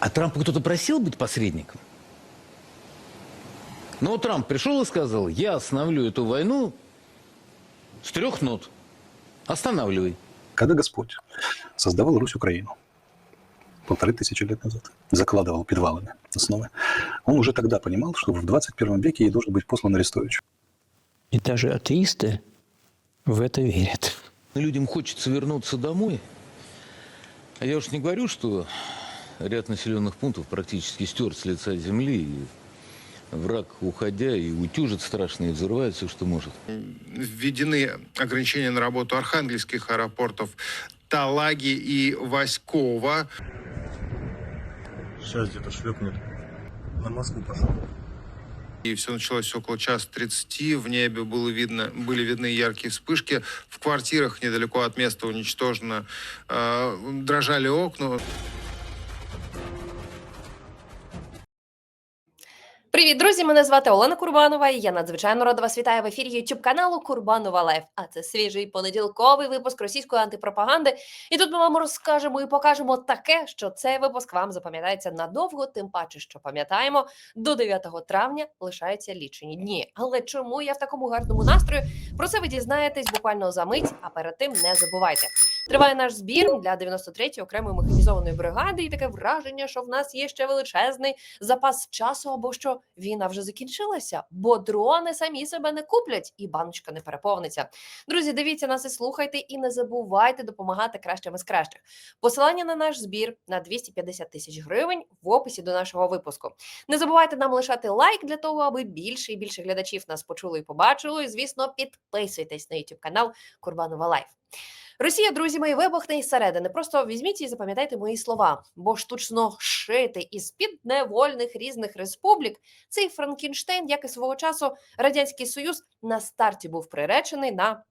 А Трампа кто-то просил быть посредником? Но вот Трамп пришел и сказал, я остановлю эту войну с трех нот. Останавливай. Когда Господь создавал Русь Украину полторы тысячи лет назад, закладывал подвалами, основы, он уже тогда понимал, что в 21 веке ей должен быть послан Арестович. И даже атеисты в это верят. Людям хочется вернуться домой. А я уж не говорю, что ряд населенных пунктов практически стер с лица земли. И враг, уходя, и утюжит страшно, и взрывает все, что может. введены ограничения на работу архангельских аэропортов Талаги и Васькова. Сейчас где-то шлепнет. На Москву пошел. И все началось около часа 30. В небе было видно, были видны яркие вспышки. В квартирах недалеко от места уничтожено э, дрожали окна. Привіт, друзі! Мене звати Олена Курбанова, і я надзвичайно рада вас вітаю в ефірі YouTube каналу Курбанова Лайф. А це свіжий понеділковий випуск російської антипропаганди. І тут ми вам розкажемо і покажемо таке, що цей випуск вам запам'ятається надовго, тим паче, що пам'ятаємо, до 9 травня лишаються лічені дні. Але чому я в такому гарному настрої? Про це ви дізнаєтесь буквально за мить. А перед тим не забувайте. Триває наш збір для 93-ї окремої механізованої бригади, і таке враження, що в нас є ще величезний запас часу, або що війна вже закінчилася, бо дрони самі себе не куплять, і баночка не переповниться. Друзі, дивіться нас і слухайте, і не забувайте допомагати кращим із кращих. Посилання на наш збір на 250 тисяч гривень в описі до нашого випуску. Не забувайте нам лишати лайк для того, аби більше і більше глядачів нас почули і побачили. І, звісно, підписуйтесь на YouTube канал Курбанова Лайф. Росія, друзі мої, вибухне із середини. Просто візьміть і запам'ятайте мої слова, бо штучно шити із підневольних різних республік цей Франкенштейн, як і свого часу Радянський Союз, на старті був приречений на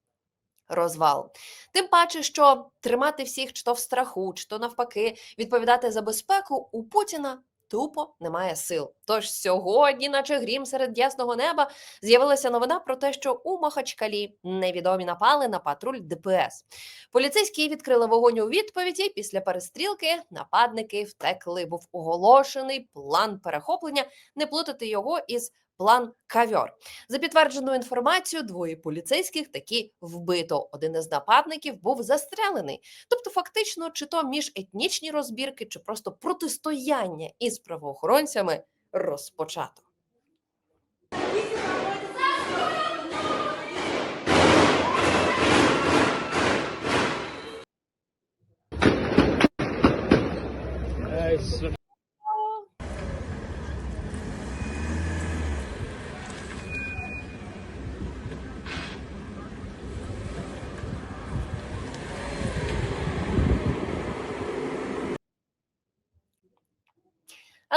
розвал. Тим паче, що тримати всіх чи то в страху, чи то навпаки, відповідати за безпеку у Путіна. Тупо немає сил. Тож сьогодні, наче грім серед ясного неба, з'явилася новина про те, що у Махачкалі невідомі напали на патруль ДПС. Поліцейські відкрили вогонь у відповіді. Після перестрілки нападники втекли. Був оголошений план перехоплення. Не плутати його із план кавьор. За підтвердженою інформацією, двоє поліцейських таки вбито. Один із нападників був застрелений. Тобто, фактично, чи то міжетнічні розбірки, чи просто протистояння із правоохоронцями розпочато.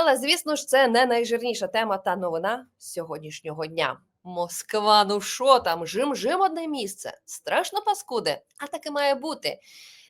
Але звісно ж, це не найжирніша тема та новина сьогоднішнього дня. Москва, ну що там, жим-жим одне місце. Страшно паскуди, а таке має бути.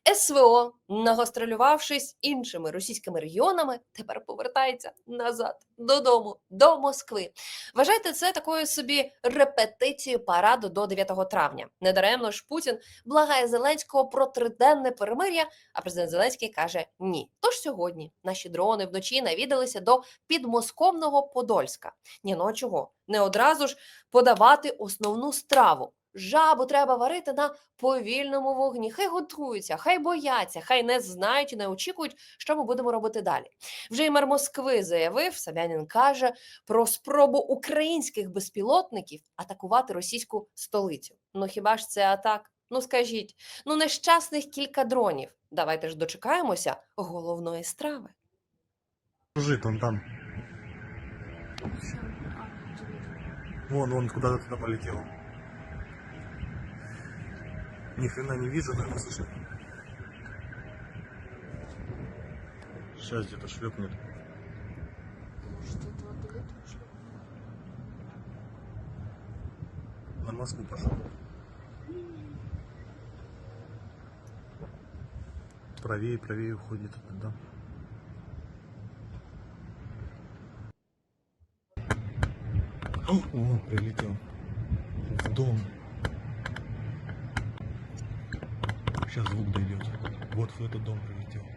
СВО, нагостролювавшись іншими російськими регіонами, тепер повертається назад додому, до Москви. Вважайте це такою собі репетицією параду до 9 травня. Недаремно ж Путін благає Зеленського про триденне перемир'я, а президент Зеленський каже ні. Тож сьогодні наші дрони вночі навідалися до підмосковного Подольська. Ні, ну чого? Не одразу ж подавати основну страву. Жабу треба варити на повільному вогні. Хай готуються, хай бояться, хай не знають і не очікують, що ми будемо робити далі. Вже й мер Москви заявив, Собянін каже про спробу українських безпілотників атакувати російську столицю. Ну хіба ж це атак? Ну скажіть, ну нещасних кілька дронів. Давайте ж дочекаємося головної страви. Жит он там. Вон, он куда-то туда полетел. Ни хрена не вижу, наверное, слушай. Сейчас где-то шлепнет. На Москву пошел. Правее, правее уходит этот, да. О, прилетел. В дом. Сейчас звук дойдет. Вот в этот дом прилетел.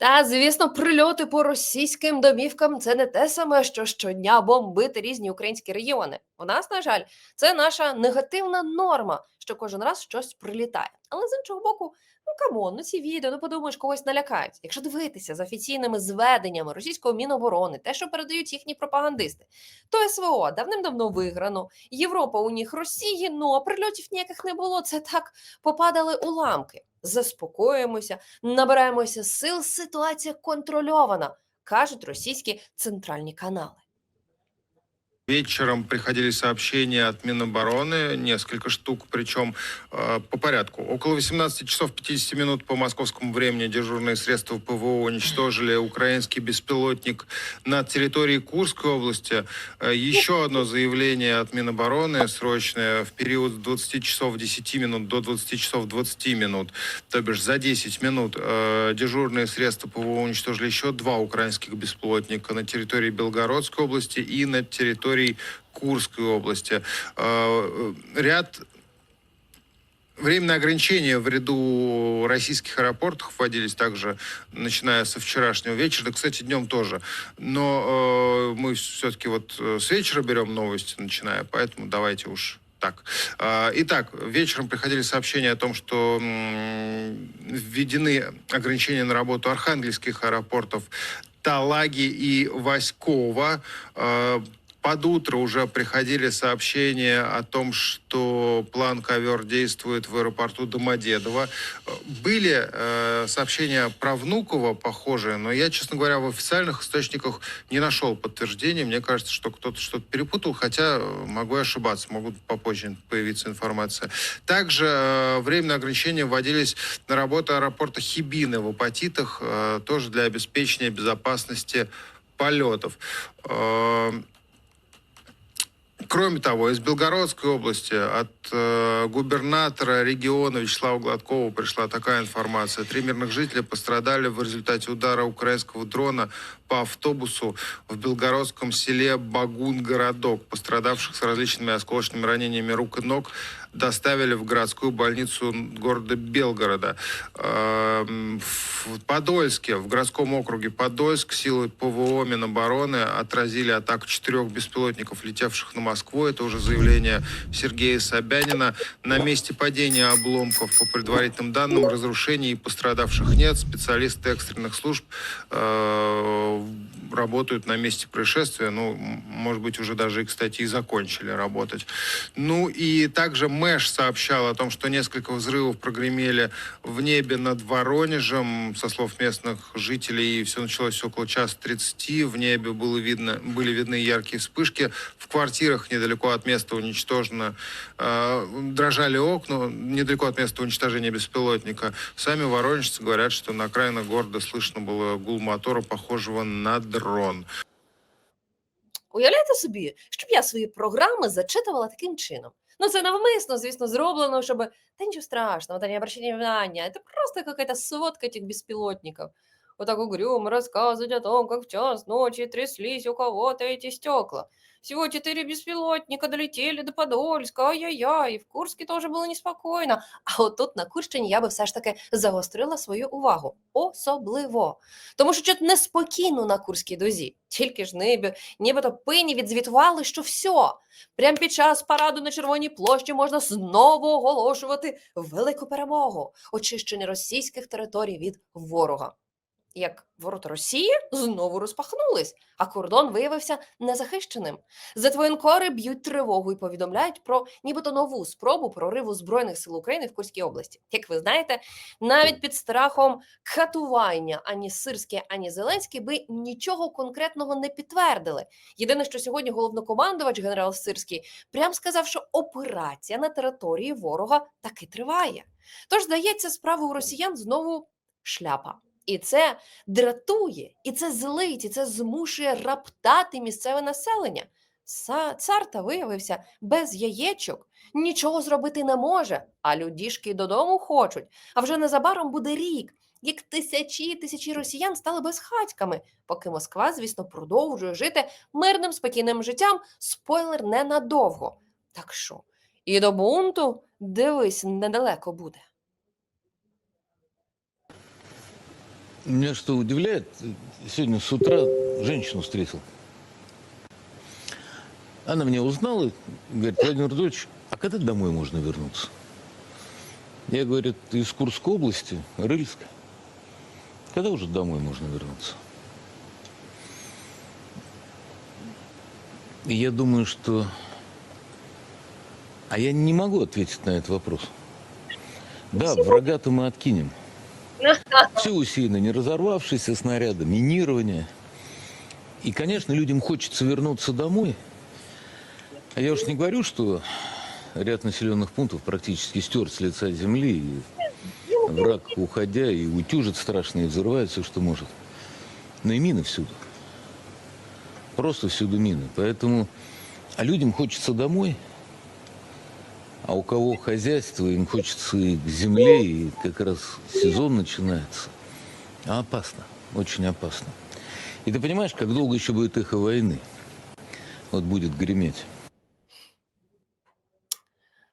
Та, звісно, прильоти по російським домівкам це не те саме, що щодня бомбити різні українські регіони. У нас, на жаль, це наша негативна норма, що кожен раз щось прилітає. Але з іншого боку, ну камон, ну ці відео, ну подумаєш, когось налякають. Якщо дивитися за офіційними зведеннями російського міноборони, те, що передають їхні пропагандисти, то СВО давним-давно виграно. Європа у них Росії, ну а прильотів ніяких не було. Це так попадали уламки. Заспокоїмося, набираємося сил. Ситуація контрольована, кажуть російські центральні канали. Вечером приходили сообщения от Минобороны, несколько штук, причем э, по порядку. Около 18 часов 50 минут по московскому времени дежурные средства ПВО уничтожили украинский беспилотник на территории Курской области. Э, еще одно заявление от Минобороны срочное в период с 20 часов 10 минут до 20 часов 20 минут, то бишь за 10 минут э, дежурные средства ПВО уничтожили еще два украинских беспилотника на территории Белгородской области и на территории Курской области. Э, Ряд Временные ограничения в ряду российских аэропортов вводились также, начиная со вчерашнего вечера, да, кстати, днем тоже. Но э, мы все-таки вот э, с вечера берем новости, начиная, поэтому давайте уж так. А, Итак, вечером приходили сообщения о том, что введены ограничения на работу архангельских аэропортов Талаги и Васькова. Под утро уже приходили сообщения о том, что план ковер действует в аэропорту Домодедово. Были э, сообщения про Внуково похожие, но я, честно говоря, в официальных источниках не нашел подтверждения. Мне кажется, что кто-то что-то перепутал, хотя э, могу ошибаться, могут попозже появиться информация. Также э, временные ограничения вводились на работу аэропорта Хибины в Апатитах, э, тоже для обеспечения безопасности полетов. Э, Кроме того, из Белгородской области от э, губернатора региона Вячеслава Гладкова пришла такая информация. Три мирных жителя пострадали в результате удара украинского дрона по автобусу в белгородском селе Багун-городок. Пострадавших с различными осколочными ранениями рук и ног доставили в городскую больницу города Белгорода. Эм, В Подольске, в городском округе Подольск, силы ПВО Минобороны отразили атаку четырех беспилотников, летевших на Москву. Это уже заявление Сергея Собянина. На месте падения обломков, по предварительным данным, разрушений и пострадавших нет. Специалисты экстренных служб э, работают на месте происшествия. Ну, может быть, уже даже, кстати, и закончили работать. Ну и также Мэш сообщал о том, что несколько взрывов прогремели в небе над Воронежем. Со слов местных жителей, все началось около часа 30. В небе было видно, были видны яркие вспышки. В квартирах недалеко от места уничтожено э, дрожали окна, недалеко от места уничтожения беспилотника. Сами воронежцы говорят, что на окраинах города слышно было гул мотора, похожего на дрон. Уявляєте собі, щоб я свої програми зачитувала таким чином. Ну, це навмисно, звісно, зроблено, щоб та нічого страшного, та не обращайте внимания. Это просто какая-то сводка этих беспилотников. Вот так угрюмо рассказывать о том, как в час ночи тряслись у кого-то эти стекла. Всего четыре беспилотника долетели до Подольска, ай-яй-яй, в Курске тоже было неспокойно. А от тут на Курщині я би все ж таки загострила свою увагу. Особливо. Тому що чуть неспокійно на Курській дозі. Тільки ж небі, нібито пині відзвітували, що все. Прямо під час параду на Червоній площі можна знову оголошувати велику перемогу, очищення російських територій від ворога. Як ворота Росії знову розпахнулись, а кордон виявився незахищеним. Затвоєнкори б'ють тривогу і повідомляють про нібито нову спробу прориву збройних сил України в Курській області. Як ви знаєте, навіть під страхом катування ані Сирський, ані Зеленський би нічого конкретного не підтвердили. Єдине, що сьогодні головнокомандувач генерал Сирський прям сказав, що операція на території ворога таки триває. Тож, здається, справа у росіян знову шляпа. І це дратує, і це злить, і це змушує раптати місцеве населення. Цар та виявився без яєчок, нічого зробити не може, а людішки додому хочуть. А вже незабаром буде рік, як тисячі тисячі росіян стали безхатьками, поки Москва, звісно, продовжує жити мирним спокійним життям. Спойлер ненадовго. Так що, і до бунту дивись, недалеко буде. Меня что удивляет, сегодня с утра женщину встретил. Она меня узнала и говорит, Владимир Владимирович, а когда домой можно вернуться? Я, говорю, «Ты из Курской области, Рыльска. Когда уже домой можно вернуться? И я думаю, что... А я не могу ответить на этот вопрос. Да, врага-то мы откинем. Все усеяно не разорвавшиеся снаряды, минирование. И, конечно, людям хочется вернуться домой. А я уж не говорю, что ряд населенных пунктов практически стер с лица земли. И враг, уходя, и утюжит страшно, и взрывает все, что может. Но и мины всюду. Просто всюду мины. Поэтому... А людям хочется домой. А у кого хозяйство, им хочется и к земле, и как раз сезон начинается. А опасно, очень опасно. И ты понимаешь, как долго еще будет эхо войны? Вот будет греметь.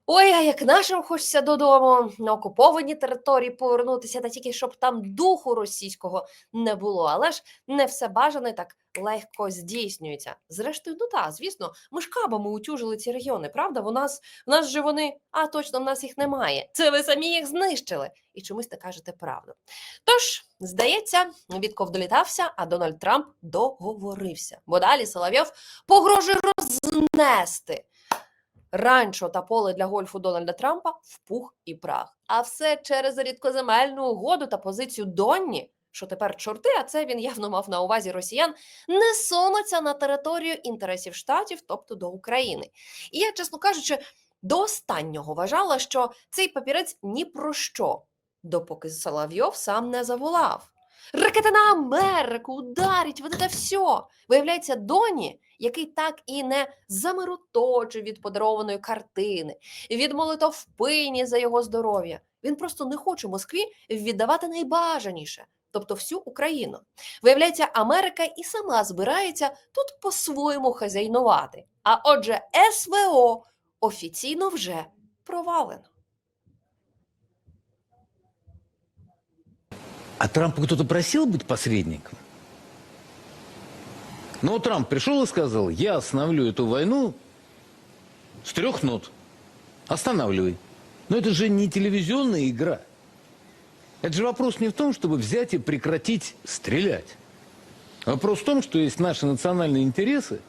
Ой, а як нашим хочеться додому на окуповані території повернутися, та тільки щоб там духу російського не було. Але ж не все бажане так легко здійснюється. Зрештою, ну так, звісно, ми ж кабами утюжили ці регіони, правда? У нас, в нас же вони, а точно в нас їх немає. Це ви самі їх знищили. І чомусь не кажете правду. Тож, здається, Вітков долітався, а Дональд Трамп договорився. Бо далі Соловйов погрожує рознести ранчо та поле для гольфу Дональда Трампа в пух і прах. А все через рідкоземельну угоду та позицію Донні, що тепер чорти, а це він явно мав на увазі росіян, не сунуться на територію інтересів штатів, тобто до України. І я, чесно кажучи, до останнього вважала, що цей папірець ні про що, допоки Соловйов сам не заволав. Ракета на Америку ударить, вот это все. Виявляється, Доні, який так і не замироточив від подарованої картини, від молитовпині за його здоров'я. Він просто не хоче Москві віддавати найбажаніше, тобто всю Україну. Виявляється, Америка і сама збирається тут по-своєму хазяйнувати. А отже, СВО офіційно вже провалено. А Трампа кто-то просил быть посредником? Но Трамп пришел и сказал, я остановлю эту войну с трех нот. Останавливай. Но это же не телевизионная игра. Это же вопрос не в том, чтобы взять и прекратить стрелять. Вопрос в том, что есть наши национальные интересы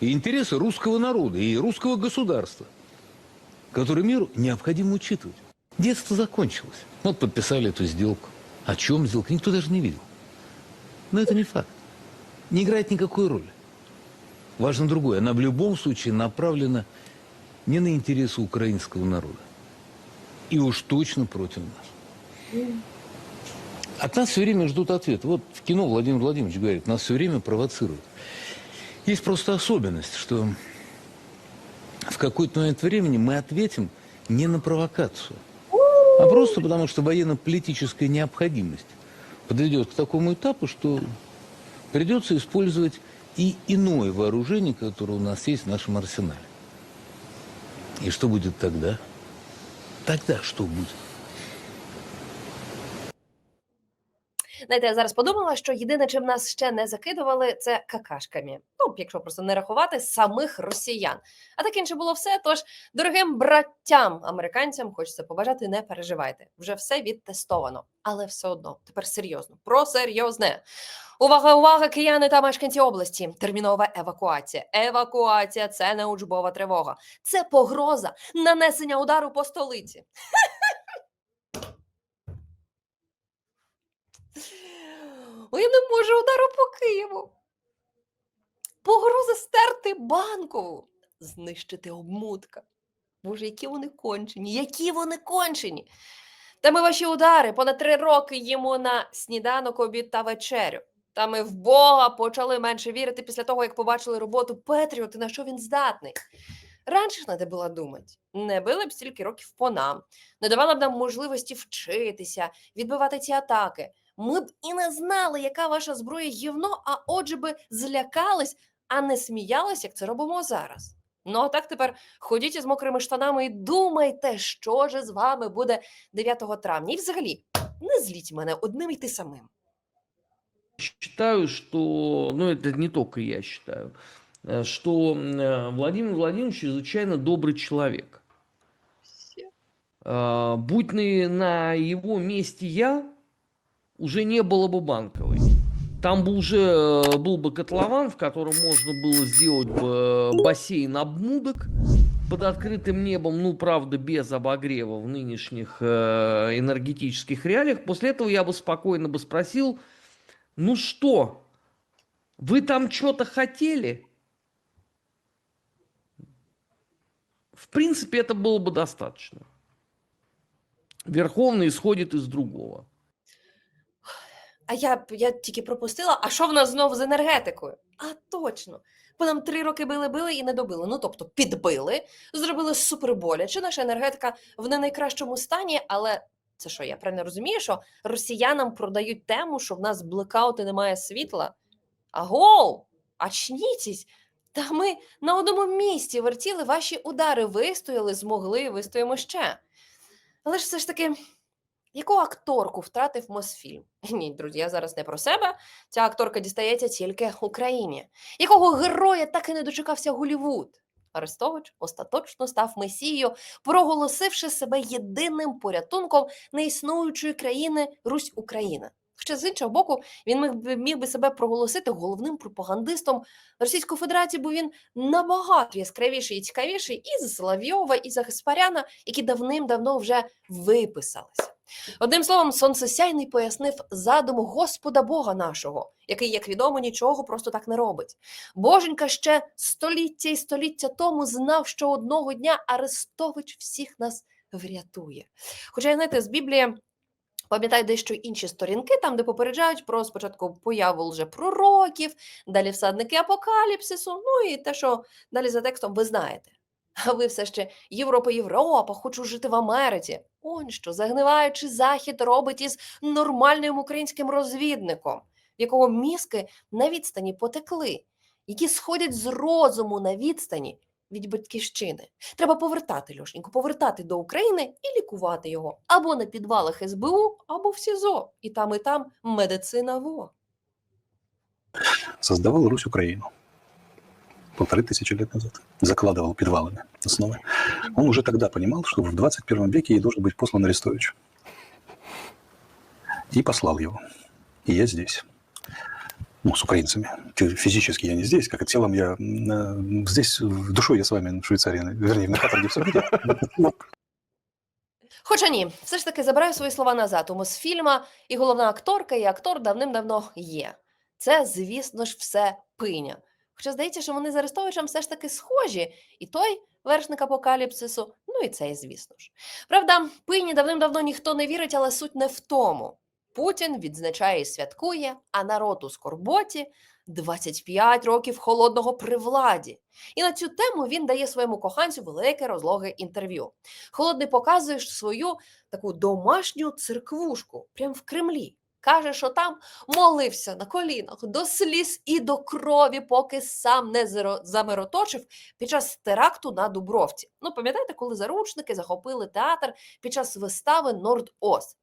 и интересы русского народа и русского государства, которые миру необходимо учитывать. Детство закончилось. Вот подписали эту сделку. О чем сделка? Никто даже не видел. Но это не факт. Не играет никакой роли. Важно другое. Она в любом случае направлена не на интересы украинского народа. И уж точно против нас. От нас все время ждут ответа. Вот в кино Владимир Владимирович говорит, нас все время провоцируют. Есть просто особенность, что в какой-то момент времени мы ответим не на провокацию, а просто потому, что военно-политическая необходимость подойдет к такому этапу, что придется использовать и иное вооружение, которое у нас есть в нашем арсенале. И что будет тогда? Тогда что будет? Знаєте, я зараз подумала, що єдине, чим нас ще не закидували, це какашками. Ну, якщо просто не рахувати самих росіян. А так інше було все. Тож, дорогим браттям американцям, хочеться побажати, не переживайте. Вже все відтестовано. Але все одно, тепер серйозно, про серйозне. Увага, увага, кияни та мешканці області. Термінова евакуація. Евакуація це не учбова тривога. Це погроза нанесення удару по столиці. Ой, я не можу удару по Києву. Погроза стерти банкову, знищити обмутка. Боже, які вони кончені, які вони кончені. Та ми ваші удари понад три роки їмо на сніданок, обід та вечерю. Та ми в Бога почали менше вірити після того, як побачили роботу Петріот і на що він здатний. Раніше ж треба було думати. Не били б стільки років по нам, не давали б нам можливості вчитися, відбивати ці атаки Ми б і не знали, яка ваша зброя гівно, а отже би злякались, а не сміялись, як це робимо зараз. Ну а так тепер ходіть із мокрими штанами і думайте, що ж з вами буде 9 травня. І взагалі, не зліть мене одним і ти самим. считаю, что, ну это не только я считаю, э, что э, Владимир Владимирович чрезвычайно добрый человек. Э, Будь на, на его месте я, уже не было бы банковой. Там бы уже э, был бы котлован, в котором можно было сделать бы э, бассейн обмудок под открытым небом, ну, правда, без обогрева в нынешних э, энергетических реалиях. После этого я бы спокойно бы спросил, ну что, вы там что-то хотели? В принципе, это было бы достаточно. Верховный исходит из другого. А я, я тільки пропустила, а що в нас знову з енергетикою? А точно. Бо нам три роки били-били і не добили. Ну тобто підбили, зробили супер боляче. Наша енергетика в не найкращому стані, але це що, я правильно розумію, що росіянам продають тему, що в нас блекаут і немає світла. Агоу! Очнітесь! Та ми на одному місці вертіли ваші удари, вистояли, змогли, вистоїмо ще. Але ж все ж таки, яку акторку втратив Мосфільм? Ні, друзі, я зараз не про себе. Ця акторка дістається тільки Україні. Якого героя так і не дочекався Голівуд? Арестович остаточно став месією, проголосивши себе єдиним порятунком неіснуючої країни Русь Україна. Хоча з іншого боку, він міг міг би себе проголосити головним пропагандистом Російської Федерації, бо він набагато яскравіший і цікавіший і за Соловйова, і за Гаспаряна, які давним-давно вже виписалися. Одним словом, сонцесяйний пояснив задум Господа Бога нашого, який, як відомо, нічого просто так не робить. Боженька ще століття і століття тому знав, що одного дня Арестович всіх нас врятує. Хоча, знаєте, з Біблії пам'ятаю дещо інші сторінки, там, де попереджають про спочатку появу лжепророків, далі всадники апокаліпсису, ну і те, що далі за текстом ви знаєте. А ви все ще Європа, Європа, хочу жити в Америці. Он що, загниваючи захід робить із нормальним українським розвідником, в якого мізки на відстані потекли, які сходять з розуму на відстані від батьківщини. Треба повертати Льошеньку, повертати до України і лікувати його або на підвалах СБУ, або в СІЗО. І там, і там медицина во. Создавал Русь Украину полторы тысячи лет назад. Закладывал подвалами основы. Он уже тогда понимал, что в 21 веке ей должен быть послан Арестович. И послал его. И я здесь. Ну, с украинцами. Фи- Физически я не здесь, как и телом я э, здесь, в душой я с вами в Швейцарии, вернее, на каторге в Сабиде. Хоча ні, все ж таки забираю свої слова назад. У Мосфільма і головна акторка, і актор давним-давно є. Це, звісно ж, все пиня. Хоча здається, що вони з Арестовичем все ж таки схожі. І той вершник апокаліпсису, ну і цей, звісно ж. Правда, пині давним-давно ніхто не вірить, але суть не в тому. Путін відзначає і святкує, а народ у скорботі 25 років холодного при владі. І на цю тему він дає своєму коханцю велике розлоге інтерв'ю. Холодний показує свою таку домашню церквушку прямо в Кремлі. Каже, що там молився на колінах до сліз і до крові, поки сам не замироточив під час теракту на Дубровці. Ну, пам'ятаєте, коли заручники захопили театр під час вистави Норд-Оз?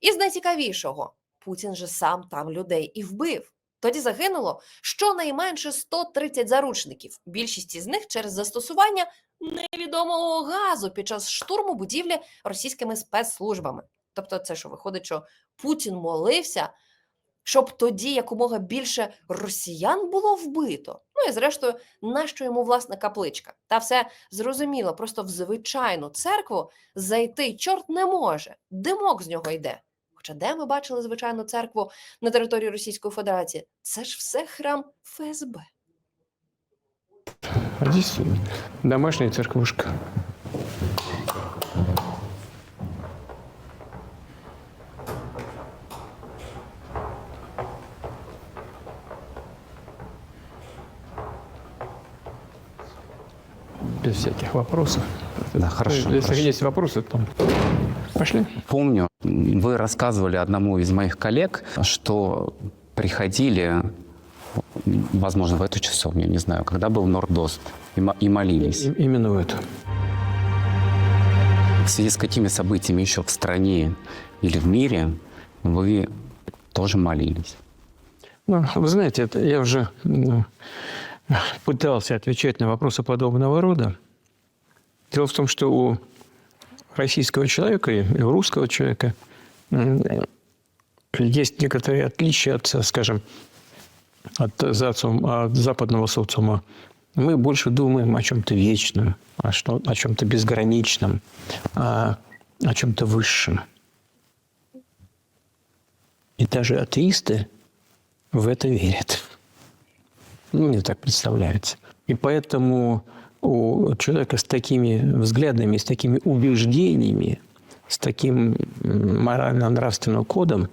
І з найцікавішого, Путін же сам там людей і вбив. Тоді загинуло щонайменше 130 заручників. Більшість із них через застосування невідомого газу під час штурму будівлі російськими спецслужбами. Тобто, це що виходить, що Путін молився, щоб тоді якомога більше росіян було вбито. Ну і зрештою, нащо йому власна капличка? Та все зрозуміло, просто в звичайну церкву зайти чорт не може. Димок з нього йде. Хоча де ми бачили звичайну церкву на території Російської Федерації? Це ж все храм ФСБ. А здесь домашняя церквушка. Без всяких вопросов. Да, хорошо. Если хорошо. есть вопросы, то пошли. Помню, вы рассказывали одному из моих коллег, что приходили, возможно, в эту часовню, не знаю, когда был Нордост, и, и молились. И- именно в это. В связи с какими событиями еще в стране или в мире вы тоже молились? Ну, вы знаете, это я уже ну, пытался отвечать на вопросы подобного рода. Дело в том, что у российского человека и у русского человека есть некоторые отличия от, скажем, от, зацум- от западного социума. Мы больше думаем о чем-то вечном, о, что, о чем-то безграничном, о, о чем-то высшем. И даже атеисты в это верят. Ну, мне так представляется. И поэтому у человека с такими взглядами, с такими убеждениями, с таким морально-нравственным кодом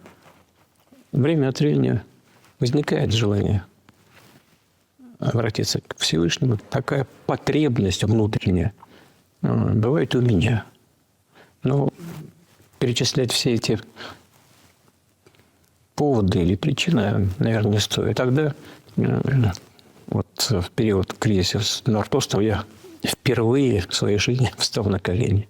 время от времени возникает желание обратиться к Всевышнему. Такая потребность внутренняя э, бывает у меня. Но перечислять все эти поводы или причины, наверное, не стоит. Тогда э, в период кризиса с Нортостом я впервые в своей жизни встал на колени.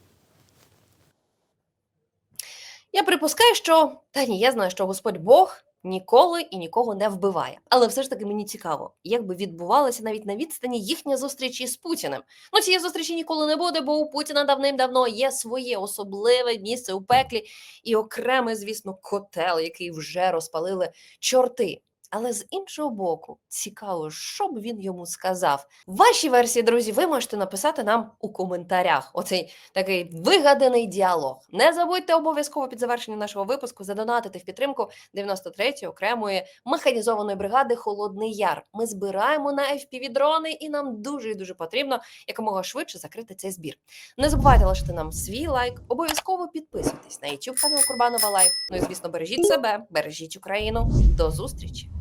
Я припускаю, що та ні, я знаю, що Господь Бог ніколи і нікого не вбиває. Але все ж таки мені цікаво, як би відбувалася навіть на відстані їхня зустріч із Путіним. Ну цієї зустрічі ніколи не буде, бо у Путіна давним-давно є своє особливе місце у пеклі і окремий, звісно, котел, який вже розпалили чорти. Але з іншого боку, цікаво, що б він йому сказав. Ваші версії, друзі, ви можете написати нам у коментарях. Оцей такий вигаданий діалог. Не забудьте обов'язково під завершенням нашого випуску задонатити в підтримку 93-ї окремої механізованої бригади Холодний Яр. Ми збираємо на fpv дрони, і нам дуже і дуже потрібно якомога швидше закрити цей збір. Не забувайте лишити нам свій лайк, обов'язково підписуйтесь на YouTube канал Курбанова Лайф. Ну і звісно, бережіть себе, бережіть Україну. До зустрічі!